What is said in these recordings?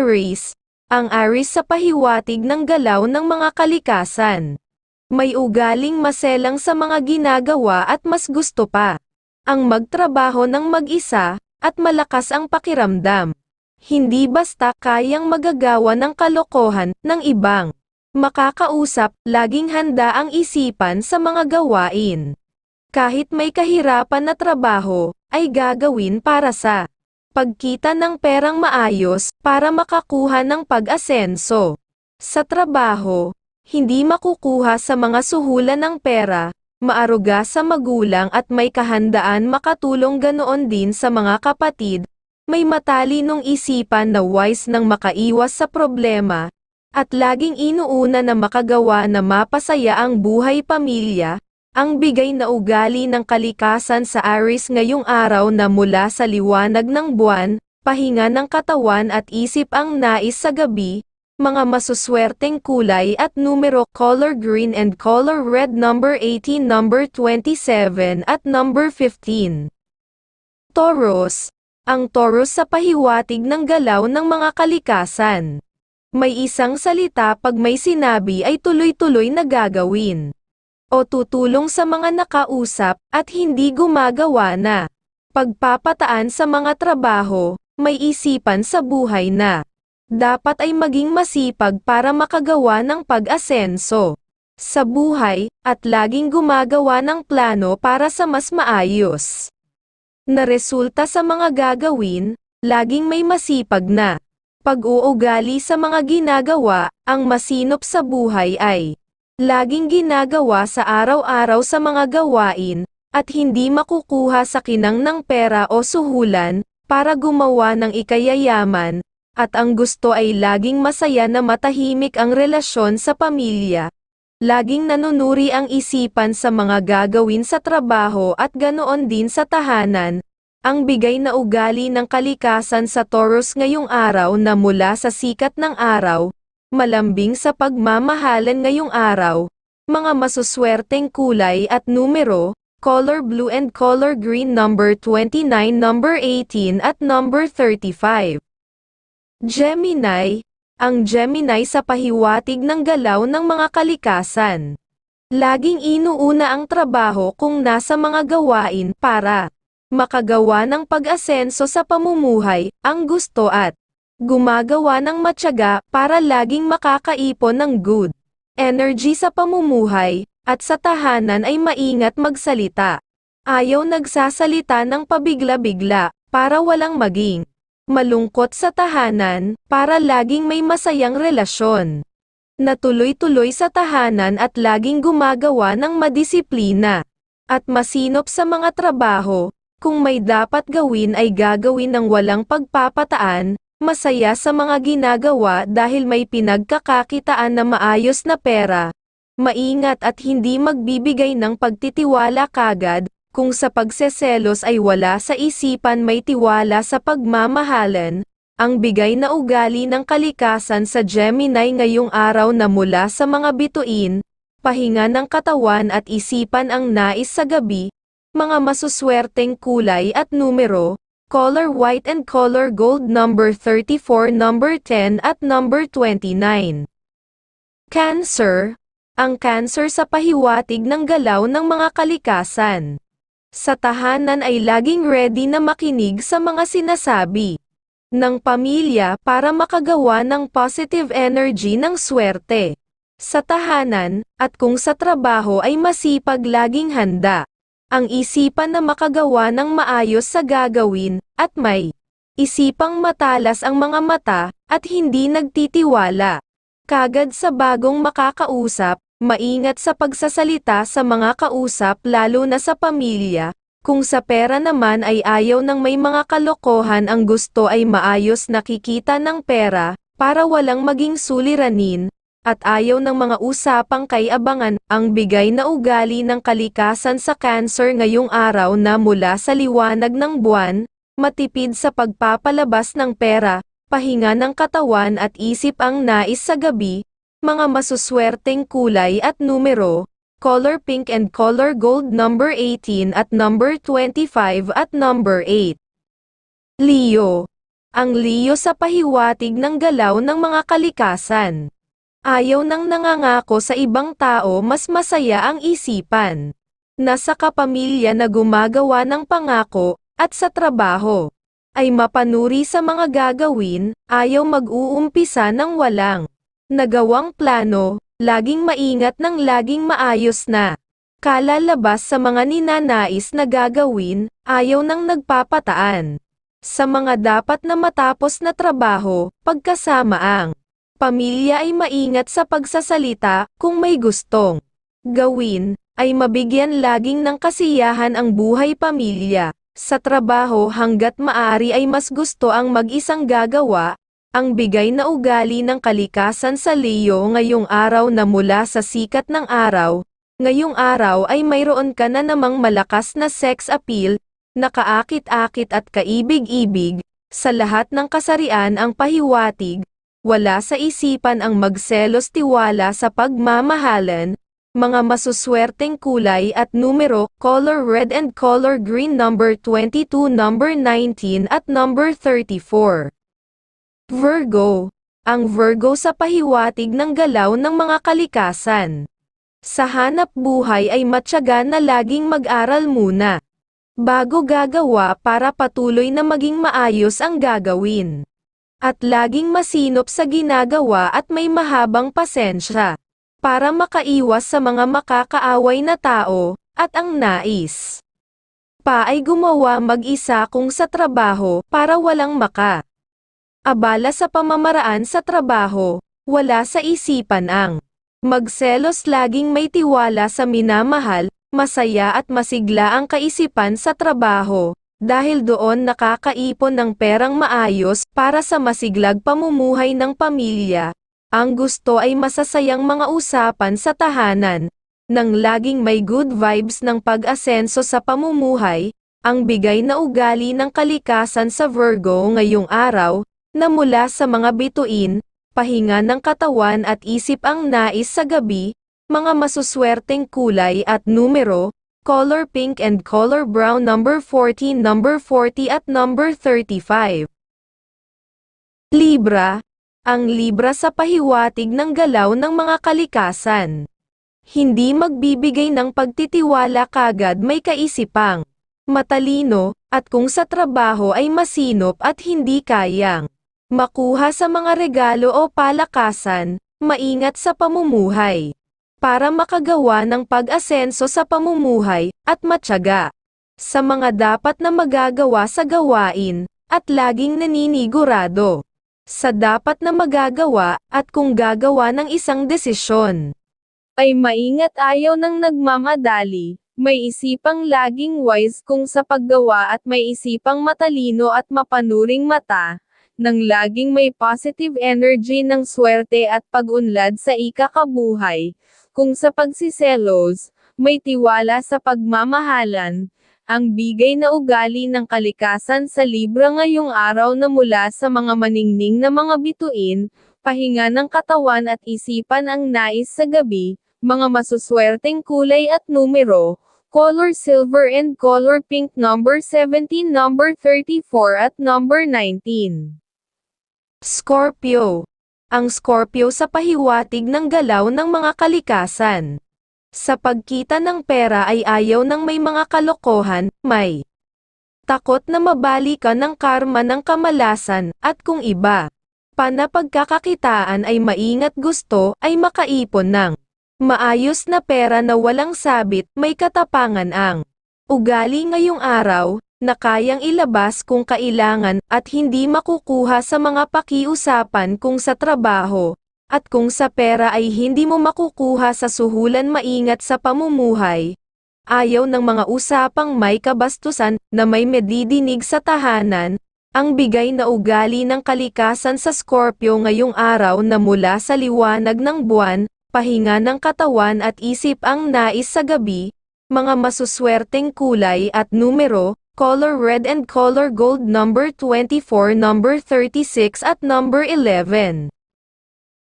Aries, ang Aries sa pahiwatig ng galaw ng mga kalikasan. May ugaling maselang sa mga ginagawa at mas gusto pa. Ang magtrabaho ng mag-isa, at malakas ang pakiramdam. Hindi basta kayang magagawa ng kalokohan ng ibang. Makakausap, laging handa ang isipan sa mga gawain. Kahit may kahirapan na trabaho, ay gagawin para sa pagkita ng perang maayos para makakuha ng pag-asenso. Sa trabaho, hindi makukuha sa mga suhulan ng pera, maaruga sa magulang at may kahandaan makatulong ganoon din sa mga kapatid, may matalinong isipan na wise nang makaiwas sa problema, at laging inuuna na makagawa na mapasaya ang buhay pamilya, ang bigay na ugali ng kalikasan sa Aris ngayong araw na mula sa liwanag ng buwan, pahinga ng katawan at isip ang nais sa gabi, mga masuswerteng kulay at numero color green and color red number 18 number 27 at number 15. Taurus, ang Taurus sa pahiwatig ng galaw ng mga kalikasan. May isang salita pag may sinabi ay tuloy-tuloy na gagawin o tutulong sa mga nakausap at hindi gumagawa na. Pagpapataan sa mga trabaho, may isipan sa buhay na. Dapat ay maging masipag para makagawa ng pag-asenso sa buhay, at laging gumagawa ng plano para sa mas maayos na resulta sa mga gagawin, laging may masipag na pag-uugali sa mga ginagawa, ang masinop sa buhay ay laging ginagawa sa araw-araw sa mga gawain, at hindi makukuha sa kinang ng pera o suhulan, para gumawa ng ikayayaman, at ang gusto ay laging masaya na matahimik ang relasyon sa pamilya. Laging nanunuri ang isipan sa mga gagawin sa trabaho at ganoon din sa tahanan, ang bigay na ugali ng kalikasan sa Taurus ngayong araw na mula sa sikat ng araw, malambing sa pagmamahalan ngayong araw, mga masuswerteng kulay at numero, color blue and color green number 29 number 18 at number 35. Gemini, ang Gemini sa pahiwatig ng galaw ng mga kalikasan. Laging inuuna ang trabaho kung nasa mga gawain para makagawa ng pag-asenso sa pamumuhay, ang gusto at gumagawa ng matyaga para laging makakaipon ng good energy sa pamumuhay, at sa tahanan ay maingat magsalita. Ayaw nagsasalita ng pabigla-bigla, para walang maging malungkot sa tahanan, para laging may masayang relasyon. Natuloy-tuloy sa tahanan at laging gumagawa ng madisiplina. At masinop sa mga trabaho, kung may dapat gawin ay gagawin ng walang pagpapataan, Masaya sa mga ginagawa dahil may pinagkakakitaan na maayos na pera. Maingat at hindi magbibigay ng pagtitiwala kagad, kung sa pagseselos ay wala sa isipan may tiwala sa pagmamahalan, ang bigay na ugali ng kalikasan sa Gemini ngayong araw na mula sa mga bituin, pahinga ng katawan at isipan ang nais sa gabi, mga masuswerteng kulay at numero, color white and color gold number 34 number 10 at number 29. Cancer, ang cancer sa pahiwatig ng galaw ng mga kalikasan. Sa tahanan ay laging ready na makinig sa mga sinasabi ng pamilya para makagawa ng positive energy ng swerte. Sa tahanan, at kung sa trabaho ay masipag laging handa ang isipan na makagawa ng maayos sa gagawin, at may isipang matalas ang mga mata, at hindi nagtitiwala. Kagad sa bagong makakausap, maingat sa pagsasalita sa mga kausap lalo na sa pamilya, kung sa pera naman ay ayaw ng may mga kalokohan ang gusto ay maayos nakikita ng pera, para walang maging suliranin, at ayaw ng mga usapang kay abangan, ang bigay na ugali ng kalikasan sa cancer ngayong araw na mula sa liwanag ng buwan, matipid sa pagpapalabas ng pera, pahinga ng katawan at isip ang nais sa gabi, mga masuswerteng kulay at numero, color pink and color gold number 18 at number 25 at number 8. Leo Ang Leo sa pahiwatig ng galaw ng mga kalikasan. Ayaw nang nangangako sa ibang tao mas masaya ang isipan. Nasa kapamilya na gumagawa ng pangako, at sa trabaho. Ay mapanuri sa mga gagawin, ayaw mag-uumpisa ng walang. Nagawang plano, laging maingat ng laging maayos na. Kalalabas sa mga ninanais na gagawin, ayaw nang nagpapataan. Sa mga dapat na matapos na trabaho, pagkasama ang pamilya ay maingat sa pagsasalita, kung may gustong gawin, ay mabigyan laging ng kasiyahan ang buhay pamilya. Sa trabaho hanggat maari ay mas gusto ang mag-isang gagawa, ang bigay na ugali ng kalikasan sa Leo ngayong araw na mula sa sikat ng araw, ngayong araw ay mayroon ka na namang malakas na sex appeal, nakaakit-akit at kaibig-ibig, sa lahat ng kasarian ang pahiwatig, wala sa isipan ang magselos tiwala sa pagmamahalan, mga masuswerteng kulay at numero, color red and color green number 22 number 19 at number 34. Virgo. Ang Virgo sa pahiwatig ng galaw ng mga kalikasan. Sa hanap buhay ay matyaga na laging mag-aral muna. Bago gagawa para patuloy na maging maayos ang gagawin. At laging masinop sa ginagawa at may mahabang pasensya. Para makaiwas sa mga makakaaway na tao, at ang nais. Pa ay gumawa mag-isa kung sa trabaho, para walang maka. Abala sa pamamaraan sa trabaho, wala sa isipan ang magselos laging may tiwala sa minamahal, masaya at masigla ang kaisipan sa trabaho, dahil doon nakakaipon ng perang maayos para sa masiglag pamumuhay ng pamilya. Ang gusto ay masasayang mga usapan sa tahanan, nang laging may good vibes ng pag-asenso sa pamumuhay, ang bigay na ugali ng kalikasan sa Virgo ngayong araw, na mula sa mga bituin, pahinga ng katawan at isip ang nais sa gabi, mga masuswerteng kulay at numero, color pink and color brown number 14 number 40 at number 35. Libra, ang Libra sa pahiwatig ng galaw ng mga kalikasan. Hindi magbibigay ng pagtitiwala kagad may kaisipang matalino, at kung sa trabaho ay masinop at hindi kayang makuha sa mga regalo o palakasan, maingat sa pamumuhay. Para makagawa ng pag-asenso sa pamumuhay, at matyaga. Sa mga dapat na magagawa sa gawain, at laging naninigurado. Sa dapat na magagawa, at kung gagawa ng isang desisyon. Ay maingat ayaw ng nagmamadali, may isipang laging wise kung sa paggawa at may isipang matalino at mapanuring mata, nang laging may positive energy ng swerte at pag-unlad sa ikakabuhay, kung sa pagsiselos, may tiwala sa pagmamahalan, ang bigay na ugali ng kalikasan sa Libra ngayong araw na mula sa mga maningning na mga bituin, pahinga ng katawan at isipan ang nais sa gabi, mga masuswerteng kulay at numero, color silver and color pink number 17 number 34 at number 19. Scorpio. Ang Scorpio sa pahiwatig ng galaw ng mga kalikasan. Sa pagkita ng pera ay ayaw ng may mga kalokohan, may takot na mabali ka ng karma ng kamalasan, at kung iba pa na pagkakakitaan ay maingat gusto, ay makaipon ng maayos na pera na walang sabit, may katapangan ang ugali ngayong araw, na kayang ilabas kung kailangan at hindi makukuha sa mga pakiusapan kung sa trabaho, at kung sa pera ay hindi mo makukuha sa suhulan maingat sa pamumuhay. Ayaw ng mga usapang may kabastusan na may medidinig sa tahanan, ang bigay na ugali ng kalikasan sa Scorpio ngayong araw na mula sa liwanag ng buwan, pahinga ng katawan at isip ang nais sa gabi, mga masuswerteng kulay at numero, color red and color gold number 24 number 36 at number 11.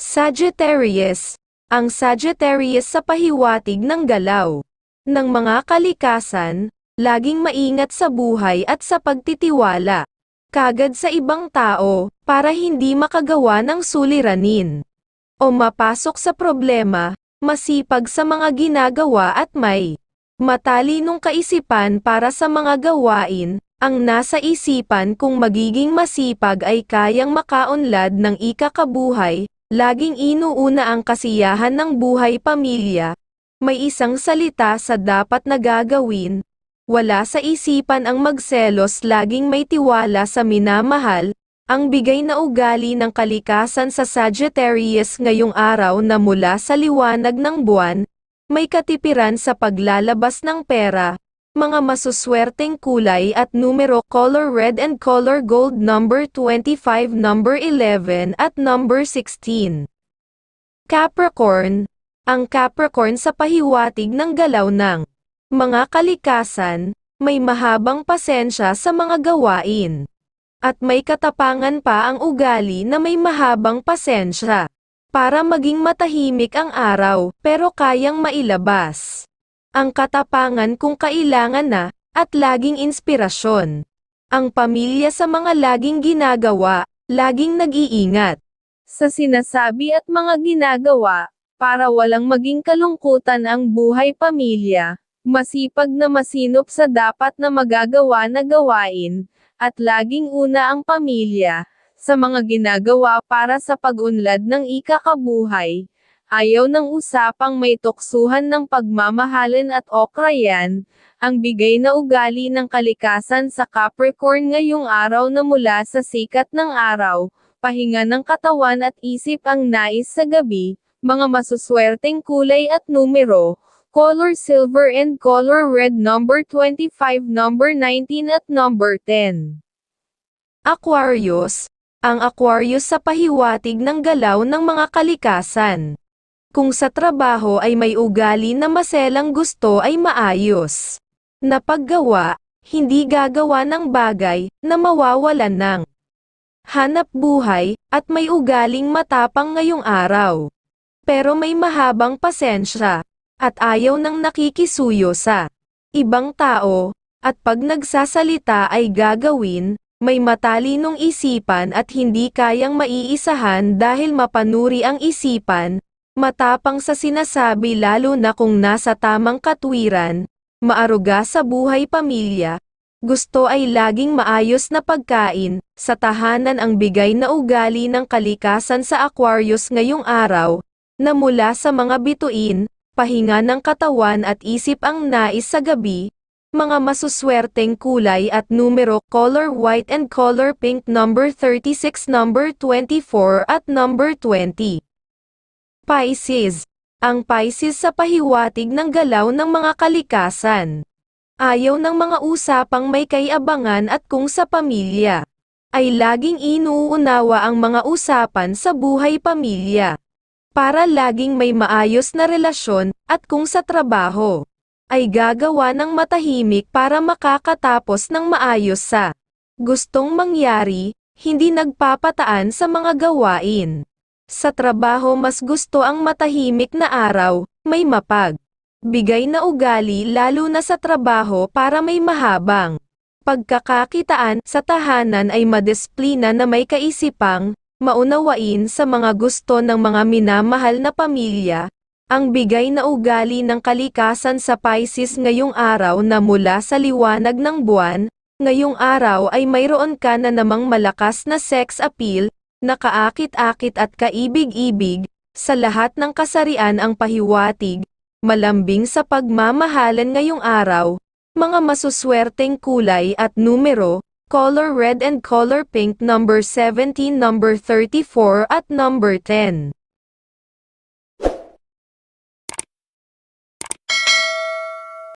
Sagittarius. Ang Sagittarius sa pahiwatig ng galaw ng mga kalikasan, laging maingat sa buhay at sa pagtitiwala. kagad sa ibang tao, para hindi makagawa ng suliranin. O mapasok sa problema, masipag sa mga ginagawa at may matalinong kaisipan para sa mga gawain, ang nasa isipan kung magiging masipag ay kayang makaunlad ng ikakabuhay, laging inuuna ang kasiyahan ng buhay pamilya, may isang salita sa dapat na gagawin, wala sa isipan ang magselos laging may tiwala sa minamahal, ang bigay na ugali ng kalikasan sa Sagittarius ngayong araw na mula sa liwanag ng buwan, may katipiran sa paglalabas ng pera, mga masuswerteng kulay at numero color red and color gold number 25 number 11 at number 16. Capricorn, ang Capricorn sa pahiwatig ng galaw ng mga kalikasan, may mahabang pasensya sa mga gawain. At may katapangan pa ang ugali na may mahabang pasensya. Para maging matahimik ang araw, pero kayang mailabas. Ang katapangan kung kailangan na, at laging inspirasyon. Ang pamilya sa mga laging ginagawa, laging nag-iingat. Sa sinasabi at mga ginagawa, para walang maging kalungkutan ang buhay pamilya, masipag na masinop sa dapat na magagawa na gawain, at laging una ang pamilya, sa mga ginagawa para sa pag-unlad ng ikakabuhay, ayaw ng usapang may tuksuhan ng pagmamahalan at okrayan, ang bigay na ugali ng kalikasan sa Capricorn ngayong araw na mula sa sikat ng araw, pahinga ng katawan at isip ang nais sa gabi, mga masuswerteng kulay at numero, color silver and color red number 25 number 19 at number 10. Aquarius, ang Aquarius sa pahiwatig ng galaw ng mga kalikasan. Kung sa trabaho ay may ugali na maselang gusto ay maayos. Na paggawa, hindi gagawa ng bagay na mawawalan ng hanap buhay at may ugaling matapang ngayong araw. Pero may mahabang pasensya at ayaw ng nakikisuyo sa ibang tao at pag nagsasalita ay gagawin may matalinong isipan at hindi kayang maiisahan dahil mapanuri ang isipan, matapang sa sinasabi lalo na kung nasa tamang katwiran, maaruga sa buhay pamilya, gusto ay laging maayos na pagkain, sa tahanan ang bigay na ugali ng kalikasan sa Aquarius ngayong araw, na mula sa mga bituin, pahinga ng katawan at isip ang nais sa gabi, mga masuswerteng kulay at numero color white and color pink number 36 number 24 at number 20. Pisces. Ang Pisces sa pahiwatig ng galaw ng mga kalikasan. Ayaw ng mga usapang may kayabangan at kung sa pamilya. Ay laging inuunawa ang mga usapan sa buhay pamilya. Para laging may maayos na relasyon, at kung sa trabaho ay gagawa ng matahimik para makakatapos ng maayos sa gustong mangyari, hindi nagpapataan sa mga gawain. Sa trabaho mas gusto ang matahimik na araw, may mapag. Bigay na ugali lalo na sa trabaho para may mahabang. Pagkakakitaan sa tahanan ay madisplina na may kaisipang, maunawain sa mga gusto ng mga minamahal na pamilya, ang bigay na ugali ng kalikasan sa Pisces ngayong araw na mula sa liwanag ng buwan, ngayong araw ay mayroon ka na namang malakas na sex appeal, nakaakit-akit at kaibig-ibig, sa lahat ng kasarian ang pahiwatig, malambing sa pagmamahalan ngayong araw, mga masuswerteng kulay at numero, color red and color pink number 17 number 34 at number 10.